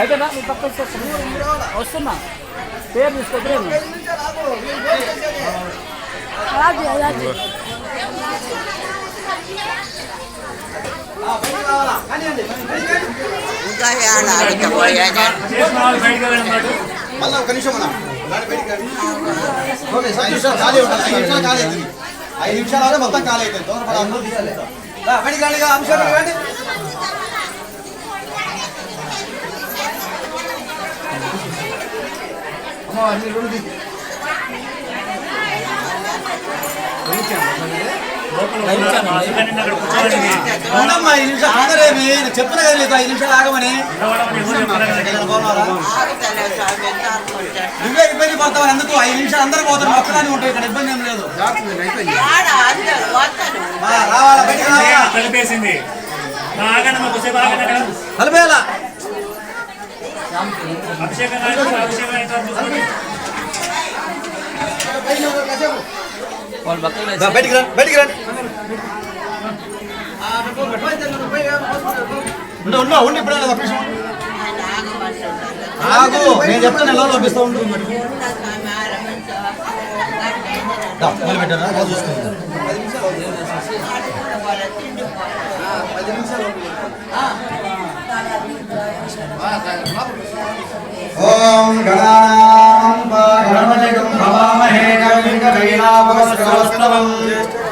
అయిపోయిందా మీ పక్క వస్తున్నా. పేరు పోయాక మళ్ళీ ఒక నిమిషం. ఓకే నిమిషాలు ఖాళీ ఉంటుంది ఐదు నిమిషాలు ఖాళీ అవుతుంది. ఐదు నిమిషాలు అయితే మొత్తం ఖాళీ అవుతుంది. రా, బయటికి రండి అంశాలు రండి. అన్ని రెండు చెప్తున్నా కదా నీకు ఐదు నిమిషాలు ఆగమని. నువ్వే ఇబ్బంది పడతావు ఎందుకు? ఐదు నిమిషాలు అందరూ పోతారు మొక్కడానికి ఉంటాయి ఇక్కడ ఇబ్బంది ఏం లేదు. రావాలా బయటికి రావాలా కలిపేసింది ఆగండి అభిషేకం కాదు, అభిషేకం అయితే చూసుకోండి. వాళ్ళు పక్కన రా, బయటికి రండి బయటికి రండి ఉండు ఉండు ఉండి ఇప్పుడే ఒక నిమిషం ఉండు. ఆయన ఆగమంటున్నాడు ఆగు నేను చెప్తాను ఎలా పంపిస్తా ఉండు ఉన్న స్వామి ఆరమించు రా, మొదలు పెట్టారా బాగా ఓం గణానాం గణపతిగం భవామహే కవిం కవీనాభవస్కరస్తవం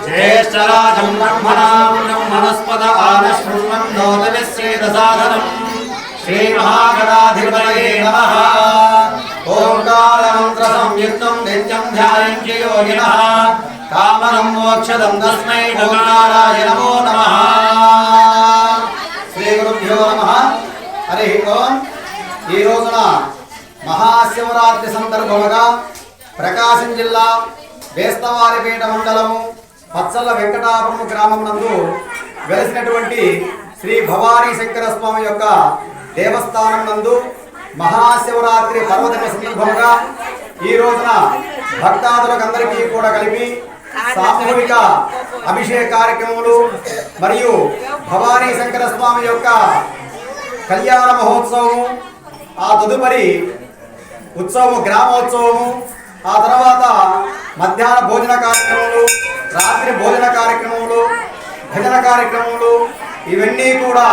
జ్యేష్ఠరాజం బ్రహ్మణాం బ్రహ్మణస్పద ఆనశృణ్వం నోతవిశ్చేదసాదనం శ్రీమహాగణాధిపతయే నమః ఓంకారమంత్ర సంయుక్తం నిత్యం ధ్యాయంతి యోగినః కామనం మోక్షదం తస్మై ఓంకారాయ నమో నమః శ్రీ గురుభ్యో నమః హరి ఓం ఈ రోజున మహాశివరాత్రి సందర్భముగా ప్రకాశం జిల్లా వేస్తవారిపేట మండలము పచ్చల వెంకటాపురం గ్రామం నందు వెలిసినటువంటి శ్రీ భవానీ శంకర స్వామి యొక్క దేవస్థానం నందు మహాశివరాత్రి పర్వదిన సందర్భముగా ఈ రోజున భక్తాదులకు అందరికీ కూడా కలిపి సామూహిక అభిషేక కార్యక్రమములు మరియు భవానీ శంకర స్వామి యొక్క కళ్యాణ మహోత్సవము ఆ తదుపరి ఉత్సవము గ్రామోత్సవము ఆ తర్వాత మధ్యాహ్న భోజన కార్యక్రమాలు రాత్రి భోజన కార్యక్రమాలు భజన కార్యక్రమాలు ఇవన్నీ కూడా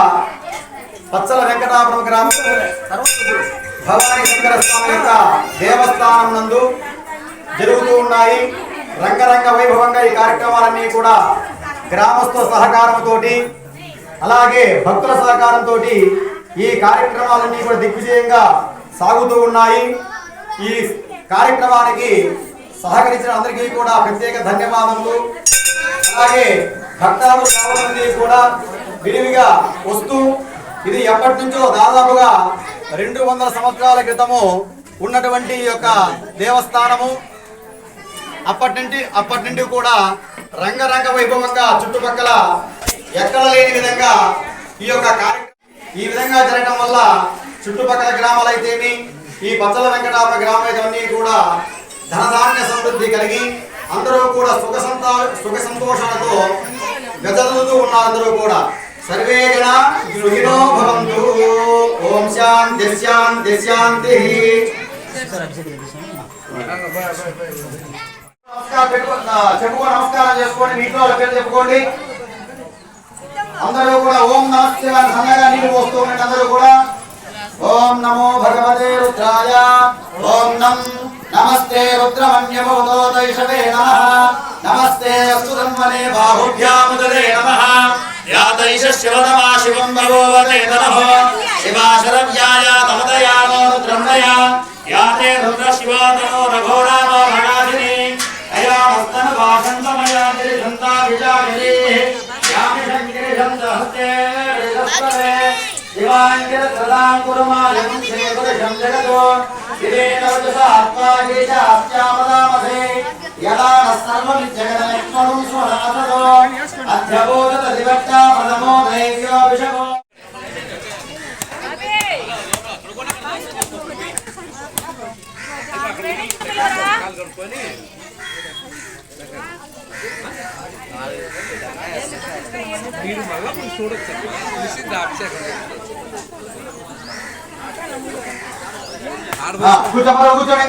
పచ్చల వెంకటాపురం గ్రామం భవానీ శంకర స్వామి యొక్క దేవస్థానం నందు జరుగుతూ ఉన్నాయి. రంగరంగ వైభవంగా ఈ కార్యక్రమాలన్నీ కూడా గ్రామస్తుల సహకారంతో అలాగే భక్తుల సహకారంతో ఈ కార్యక్రమాలన్నీ కూడా దిగ్విజయంగా సాగుతూ ఉన్నాయి. ఈ కార్యక్రమానికి సహకరించిన అందరికీ కూడా ప్రత్యేక ధన్యవాదములు. అలాగే భక్తాలు చాలామంది కూడా విరివిగా వస్తూ ఇది ఎప్పటి నుంచో దాదాపుగా రెండు వందల సంవత్సరాల క్రితము ఉన్నటువంటి ఈ యొక్క దేవస్థానము. అప్పటి నుండి అప్పటి నుండి కూడా రంగరంగ వైభవంగా చుట్టుపక్కల ఎక్కడ లేని విధంగా ఈ యొక్క కార్యక్రమం ఈ విధంగా జరగడం వల్ల చుట్టుపక్కల గ్రామాలైతేమి ఈ పచ్చల వెంకటాప గ్రామం కూడా ధనధాన్య సమృద్ధి కలిగి అందరూ కూడా సుఖ సంతా సుఖ సంతోషాలతో వెదలుతూ ఉన్నారు అందరూ కూడా. సర్వే జన భవంతు. ఓం శాంతి శాంతి శాంతి. నమస్కారం చెప్పుకో నమస్కారం చేసుకోండి మీట్లో పేరు చెప్పుకోండి. అందరూ కూడా ఓం నమస్తే సన్నగా నీళ్ళు పోస్తూ ఉండండి అందరూ కూడా. ఓం నమో భగవతే ఓం నం. నమస్తే రుద్రమన్యమోదోదైషవే నమ. నమస్తే అస్తుధన్వనే బాహుభ్యాముదరే నమ. యాదైష శివతమా శివం భగవతే నమః. శివాశరవ్యాయ తమదయామో రుద్రమణయ. యాతే రుద్ర శివాతమో రఘోరామో భగాధిని అయామస్తన వాసంతమయా దిరిజంతా విజాగిరి యామి శంకరిషం దహతే రిజస్వరే. శివాంకిర సదాం కురుమాయం శ్రీపురుషం జగతో శివేన వచస ఆత్మాగే చ ఆస్యామదామసే యదా న సర్వమిజ్జగదమిత్మను వీడు మళ్ళీ మనం చూడొచ్చు మిషన్ ఆప్షన్ కూర్చోమరా కూర్చోండి